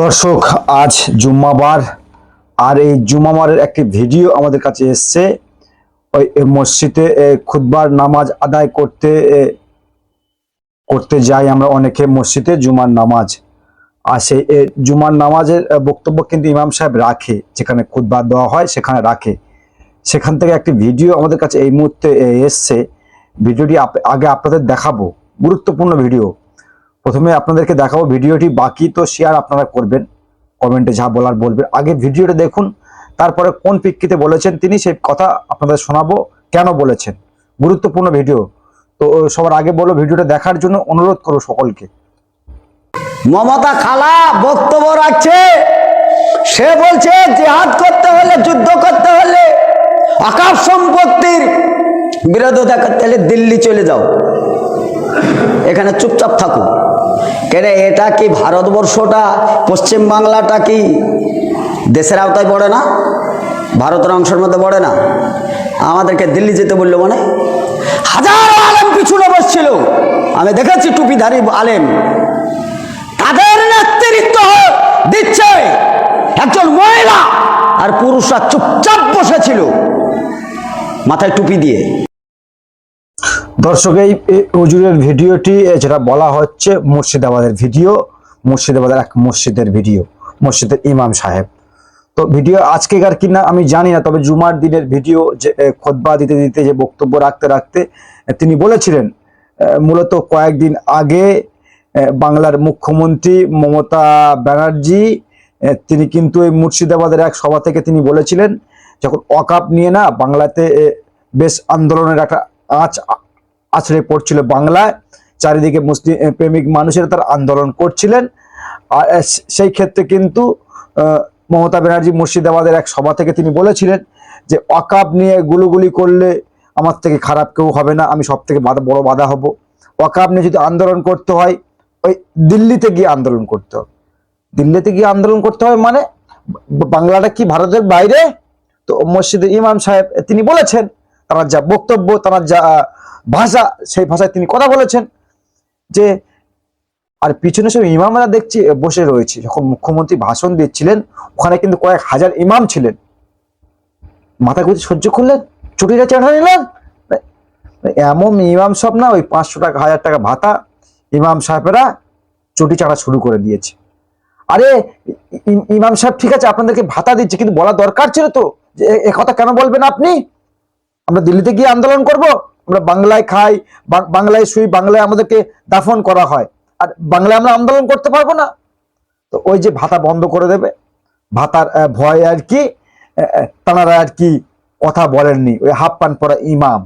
দর্শক আজ জুম্মাবার। আর এই জুম্মাবারের একটি ভিডিও আমাদের কাছে এসছে। ওই মসজিদে এ, খুতবার নামাজ আদায় করতে করতে যাই আমরা অনেকে মসজিদে জুমার নামাজ। আর সেই জুমার নামাজের বক্তব্য কিন্তু ইমাম সাহেব রাখে যেখানে খুতবা দেওয়া হয় সেখানে রাখে। সেখান থেকে একটি ভিডিও আমাদের কাছে এই মুহূর্তে এসছে। ভিডিওটি আগে আপনাদের দেখাবো। গুরুত্বপূর্ণ ভিডিও। প্রথমে আপনাদেরকে দেখাবো ভিডিওটি, বাকি তো শেয়ার আপনারা করবেন কমেন্টে যা বলার বলবেন। আগে ভিডিওটা দেখুন, তারপরে কোন প্রেক্ষিতে বলেছেন তিনি সেই কথা আপনাদের শোনাবো, কেন বলেছেন, গুরুত্বপূর্ণ ভিডিও। তো সবার আগে বলো ভিডিওটা দেখার জন্য অনুরোধ করো সকলকে। মমতা খালা বক্তব্য রাখছে, সে বলছে জেহাদ করতে হলে, যুদ্ধ করতে হলে, আকাশ সম্পত্তির বিরোধিতা করতে হলে দিল্লি চলে যাও। এখানে চুপচাপ থাকো। কেন, এটা কি ভারতবর্ষটা, পশ্চিম বাংলাটা কি দেশের আওতায় পড়ে না? ভারতের অংশের মধ্যে পড়ে না? আমাদেরকে দিল্লি যেতে বলল মানে? হাজার আলেম পিছনে বসছিল। আমি দেখেছি টুপিধারী আলেম। তাদের নেতৃত্ব দিচ্ছে একজন মহিলা আর পুরুষরা চুপচাপ বসেছিল। মাথায় টুপি দিয়ে। দর্শক এই হুজুরের ভিডিওটি যেটা বলা হচ্ছে মুর্শিদাবাদের ভিডিও মুর্শিদাবাদের এক মসজিদের ভিডিও মসজিদের ইমাম সাহেব। তো ভিডিও আজকেকার কিনা আমি জানি না তবে জুমার দিনের ভিডিও যে এ, খোতবা দিতে দিতে যে বক্তব্য রাখতে রাখতে তিনি বলেছিলেন মূলত কয়েকদিন আগে বাংলার মুখ্যমন্ত্রী মমতা ব্যানার্জি তিনি কিন্তু এই মুর্শিদাবাদের এক সভা থেকে তিনি বলেছিলেন যখন অকাপ নিয়ে না বাংলাতে বেশ আন্দোলনের একটা আঁচ আছড়ে পড়ছিল বাংলায়। চারিদিকে মুসলিম প্রেমিক মানুষেরা তার আন্দোলন করছিলেন। আর সেই ক্ষেত্রে কিন্তু মমতা ব্যানার্জি মুর্শিদাবাদের এক সভা থেকে তিনি বলেছিলেন যে অকাপ নিয়ে গুলোগুলি করলে আমার থেকে খারাপ কেউ হবে না, আমি সব থেকে বাধা, বড় বাধা হব। অকাপ নিয়ে যদি আন্দোলন করতে হয়, ওই দিল্লিতে গিয়ে আন্দোলন করতে হবে। দিল্লিতে গিয়ে আন্দোলন করতে হবে মানে বাংলাটা কি ভারতের বাইরে? তো মসজিদের ইমাম সাহেব, তিনি বলেছেন, তার যা বক্তব্য, তার যা ভাষা, সেই ভাষায় তিনি কথা বলেছেন যে, আর পিছনে সব ইমামরা দেখছি, বসে রয়েছে। যখন মুখ্যমন্ত্রী ভাষণ দিচ্ছিলেন, ওখানে কিন্তু কয়েক হাজার ইমাম ছিলেন। মাথা গুঁজে সহ্য করলেন? ছুটিটা চেড়া নিলেন? এমন ইমাম সব না, ওই পাঁচশো টাকা, হাজার টাকা ভাতা ইমাম সাহেবেরা চটি চাড়া শুরু করে দিয়েছে। আরে ইমাম সাহেব, ঠিক আছে, আপনাদেরকে ভাতা দিচ্ছে, কিন্তু বলা দরকার ছিল তো। যে কথা কেন বলবেন আপনি? আমরা দিল্লিতে গিয়ে আন্দোলন করব। আমরা বাংলায় খাই বাংলায় শুই, বাংলায় আমাদেরকে দাফন করা হয়। আর বাংলায় আমরা আন্দোলন করতে পারব না। তো ওই যে ভাতা বন্ধ করে দেবে। ভাতার ভয়ে আর কি তাঁরা আর কি কথা বলেননি। ওই হাফ প্যান্ট পরা ইমাম,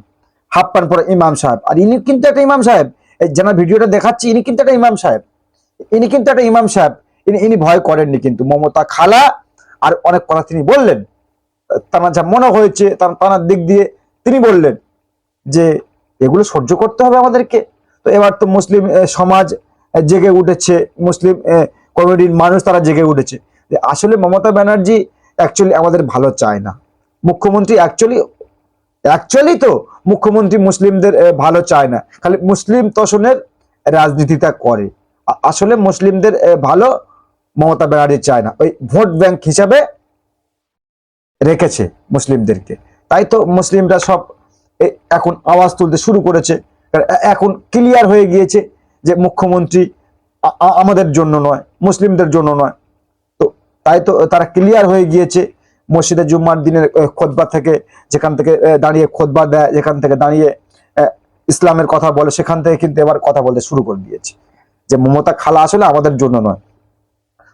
হাফ প্যান্ট পরা ইমাম সাহেব। আর ইনি কিন্তু একটা ইমাম সাহেব। যেন ভিডিওটা দেখাচ্ছি, ইনি কিন্তু একটা ইমাম সাহেব। ইনি কিন্তু একটা ইমাম সাহেব। ইনি ইনি ভয় করেননি কিন্তু। মমতা খালা আর অনেক কথা তিনি বললেন। তার যা মনে হয়েছে, তার তার দিক দিয়ে তিনি বললেন। যে এগুলো সহ্য করতে হবে আমাদেরকে। তো এবার তো মুসলিম সমাজ জেগে উঠেছে। মুসলিম কমিউনিটির মানুষ তারা জেগে উঠেছে। যে আসলে মমতা ব্যানার্জি অ্যাকচুয়ালি আমাদের ভালো চায় না। মুখ্যমন্ত্রী অ্যাকচুয়ালি অ্যাকচুয়ালি তো মুখ্যমন্ত্রী মুসলিমদের ভালো চায় না। খালি মুসলিম তোষণের রাজনীতিটা করে। আসলে মুসলিমদের ভালো মমতা ব্যানার্জি চায় না। ওই ভোট ব্যাংক হিসাবে রেখেছে মুসলিমদেরকে। তাই তো মুসলিমরা সব এখন আওয়াজ তুলতে শুরু করেছে। এখন ক্লিয়ার হয়ে গিয়েছে যে মুখ্যমন্ত্রী আমাদের জন্য নয়, মুসলিমদের জন্য নয়। তো তাই তো তারা ক্লিয়ার হয়ে গিয়েছে মসজিদে জুম্মার দিনের খোদবা থেকে, যেখান থেকে দাঁড়িয়ে খোদবা দেয়, যেখান থেকে দাঁড়িয়ে ইসলামের কথা বলে, সেখান থেকে কিন্তু এবার কথা বলতে শুরু করে দিয়েছে। যে মমতা খালা আসলে আমাদের জন্য নয়।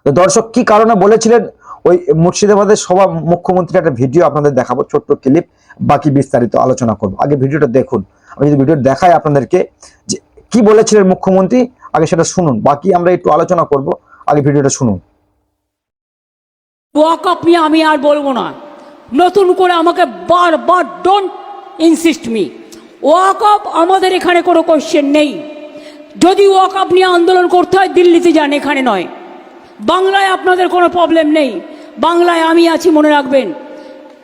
তো দর্শক কি কারণে বলেছিলেন? ওই মুর্শিদাবাদের সভা মুখ্যমন্ত্রীর একটা ভিডিও আপনাদের দেখাবো, ছোট্ট ক্লিপ, বাকি বিস্তারিত আলোচনা করব। আগে ভিডিওটা দেখুন। আমি যদি ভিডিও দেখাই আপনাদেরকে যে কি বলেছিলেন মুখ্যমন্ত্রী, আগে সেটা শুনুন। বাকি আমরা একটু আলোচনা করব। আগে ভিডিওটা শুনুন। ওয়াকআপ নিয়ে আমি আর বলব না। নতুন করে আমাকে বারবার ডোন্ট ইনসিস্ট মি ওয়াকআপ আমাদের এখানে কোনো কোশ্চেন নেই। যদি ওয়াকআপ নিয়ে আন্দোলন করতে হয়, দিল্লিতে যান, এখানে নয়। বাংলায় আপনাদের কোনো প্রবলেম নেই। বাংলায় আমি আছি, মনে রাখবেন।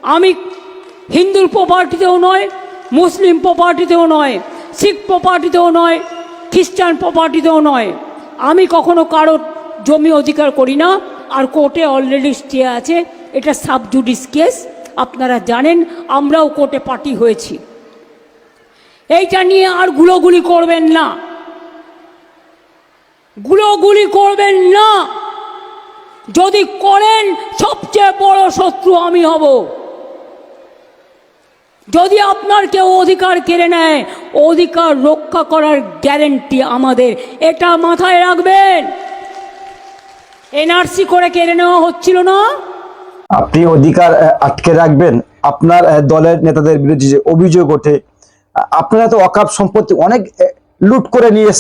আমি হিন্দুর প্রপার্টিতেও নয়, মুসলিম প্রপার্টিতেও নয়, শিখ প্রপার্টিতেও নয়, খ্রিস্টান প্রপার্টিতেও নয়। আমি কখনো কারোর জমি অধিকার করি না, আর কোর্টে অলরেডি স্টে আছে। এটা সাব জুডিস কেস আপনারা জানেন, আমরাও কোর্টে পার্টি হয়েছি। এইটা নিয়ে আর গুলোগুলি করবেন না। গুলোগুলি করবেন না। যদি করেন সবচেয়ে বড় শত্রু আমি হব। যদি আপনার কেউ অধিকার কেড়ে নেয়, অধিকার রক্ষা করার গ্যারেন্টি আমাদের। এটা মাথায় রাখবেন। এনআরসি করে কেড়ে নেওয়া হচ্ছিল না। আপনি অধিকার আটকে রাখবেন। আপনার দলের নেতাদের বিরুদ্ধে যে অভিযোগ ওঠে আপনারা তো অকাপ সম্পত্তি অনেক লুট করে নিয়ে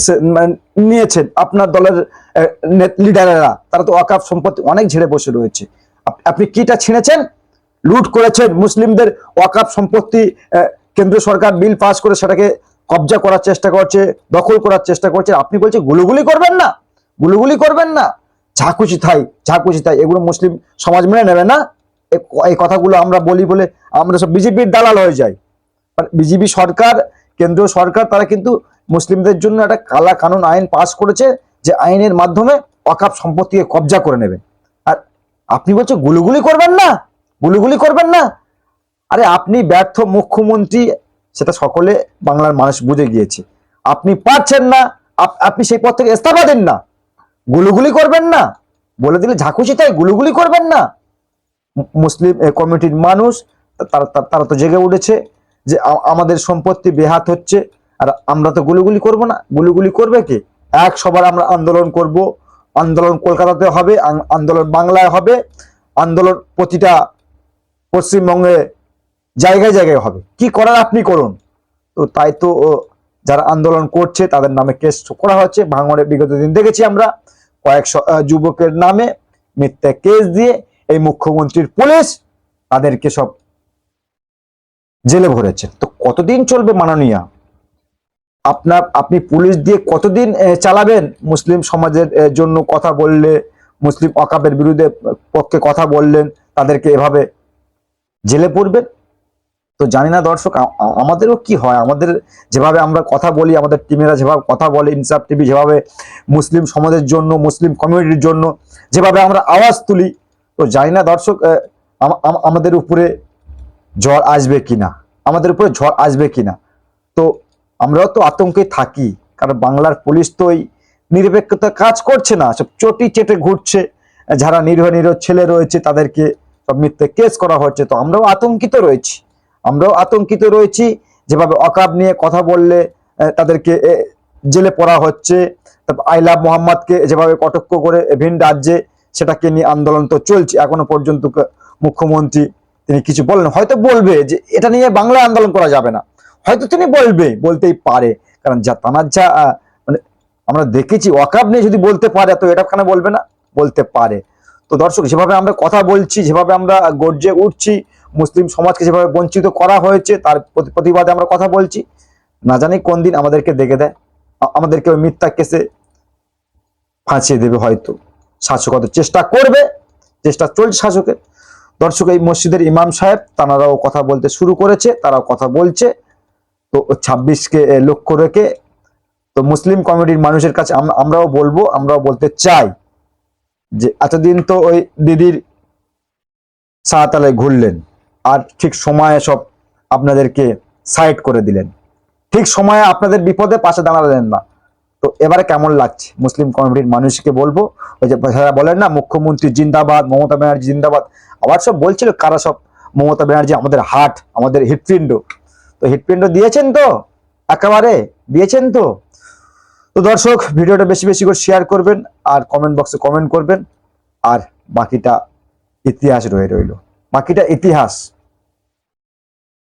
নিয়েছেন আপনার দলের লিডারেরা। তারা তো অকাপ সম্পত্তি অনেক ঝেড়ে বসে রয়েছে। আপনি কিটা ছিঁড়েছেন? লুট করেছেন মুসলিমদের ওয়াকাপ সম্পত্তি আহ, কেন্দ্র সরকার বিল পাস করে সেটাকে কবজা করার চেষ্টা করছে দখল করার চেষ্টা করছে। আপনি বলছেন গুলুগুলি করবেন না? গুলুগুলি করবেন না? ঝাঁকুচি থাই ঝাঁকুচি থাই। এগুলো মুসলিম সমাজ মেনে নেবে না? এই কথাগুলো আমরা বলি বলে আমরা সব বিজেপির দালাল হয়ে যাই। বিজেপি সরকার কেন্দ্রীয় সরকার তারা কিন্তু মুসলিমদের জন্য একটা কালা কানুন আইন পাস করেছে যে আইনের মাধ্যমে অকাপ সম্পত্তিকে কবজা করে নেবে। আর আপনি বলছে গুলুগুলি করবেন না? গুলুগুলি করবেন না? আরে আপনি ব্যর্থ মুখ্যমন্ত্রী, সেটা সকলে বাংলার মানুষ বুঝে গিয়েছে। আপনি পারছেন না, আপ- আপনি সেই পথ থেকে ইস্তফা দেন না। গুলুগুলি করবেন না। বলে দিলে ঝাঁকুচি তাই গুলুগুলি করবেন না। মুসলিম কমিটির মানুষ তারা- তারা তো জেগে উঠেছে। যে আমাদের সম্পত্তি বেহাত হচ্ছে, আর আমরা তো গুলিগুলি করব না। গুলিগুলি করবে কি? এক, সবার আমরা আন্দোলন করব। আন্দোলন কলকাতাতে হবে আন্দোলন বাংলায় হবে। আন্দোলন প্রতিটা পশ্চিমবঙ্গে জায়গায় জায়গায় হবে। কি করার আপনি করুন। তো তাই তো যারা আন্দোলন করছে, তাদের নামে কেস করা হচ্ছে। ভাঙড়ে বিগত দিন দেখেছি আমরা কয়েকশো যুবকের নামে মিথ্যা কেস দিয়ে এই মুখ্যমন্ত্রীর পুলিশ তাদেরকে সব জেলে ভরেছে। তো কতদিন চলবে মাননীয়া? আপনার, আপনি পুলিশ দিয়ে কতদিন চালাবেন? মুসলিম সমাজের জন্য কথা বললে, মুসলিম অকাপের বিরুদ্ধে পক্ষে কথা বললেন, তাদেরকে এভাবে জেলে পড়বেন? তো জানি না দর্শক আমাদেরও কি হয়? আমাদের যেভাবে আমরা কথা বলি, আমাদের টিমেরা যেভাবে কথা বলে, ইনসাফ টিভি যেভাবে মুসলিম সমাজের জন্য, মুসলিম কমিউনিটির জন্য, যেভাবে আমরা আওয়াজ তুলি, তো জানি না দর্শক আমাদের উপরে ঝড় আসবে কিনা? আমাদের উপরে ঝড় আসবে কিনা? তো আমরাও তো আতঙ্কে থাকি, কারণ বাংলার পুলিশ তো ওই নিরপেক্ষতা কাজ করছে না, সব চটি চেটে ঘুরছে। যারা নিরীহ নিরীহ ছেলে রয়েছে, তাদেরকে সব মিথ্যে কেস করা হচ্ছে। তো আমরাও আতঙ্কিত রয়েছি। আমরাও আতঙ্কিত রয়েছি যেভাবে অকাব নিয়ে কথা বললে তাদেরকে জেলে পড়া হচ্ছে। তারপর আই লাভ মোহাম্মদকে যেভাবে কটক্ষ করে ভিন রাজ্যে সেটাকে নিয়ে আন্দোলন তো চলছে। এখনও পর্যন্ত মুখ্যমন্ত্রী তিনি কিছু বললেন হয়তো বলবে যে এটা নিয়ে বাংলা আন্দোলন করা যাবে না। হয়তো তিনি বলবে, বলতেই পারে। কারণ যা তানার যা মানে আমরা দেখেছি, ওয়াকাব নিয়ে যদি বলতে পারে, তো এটা কেন বলবে না, বলতে পারে। তো দর্শক, যেভাবে আমরা কথা বলছি, যেভাবে আমরা গর্জে উঠছি, মুসলিম সমাজকে যেভাবে বঞ্চিত করা হয়েছে, তার প্রতি- প্রতিবাদে আমরা কথা বলছি, না জানি কোন দিন আমাদেরকে দেখে দেয়। আমাদেরকে ওই মিথ্যা কেসে ফাঁসিয়ে দেবে হয়তো। শাসক চেষ্টা করবে, চেষ্টা চলছে শাসকের। দর্শক, এই মসজিদের ইমাম সাহেব তারাও কথা বলতে শুরু করেছে, তারাও কথা বলছে। তো ছাব্বিশকে লক্ষ্য রেখে, তো মুসলিম কমিটির মানুষের কাছে আমরাও বলব, আমরাও বলতে চাই যে এতদিন তো ওই দিদির সাহাতালায় ঘুরলেন, আর ঠিক সময়ে সব আপনাদেরকে সাইড করে দিলেন। ঠিক সময়ে আপনাদের বিপদে পাশে দাঁড়ালেন না। তো এবারে কেমন লাগছে? মুসলিম কমিউনিটির মানুষকে বলব, ওই যে যারা বলেন না, মুখ্যমন্ত্রী জিন্দাবাদ, মমতা ব্যানার্জি জিন্দাবাদ, আবার সব বলছিল কারা সব মমতা ব্যানার্জি আমাদের হাট, আমাদের হৃৎপিণ্ড। তো হৃৎপিণ্ড দিয়েছেন তো? একেবারে দিয়েছেন তো? তো দর্শক, ভিডিওটা বেশি বেশি করে শেয়ার করবেন আর কমেন্ট বক্সে কমেন্ট করবেন। আর বাকিটা ইতিহাস রয়ে রইল। বাকিটা ইতিহাস।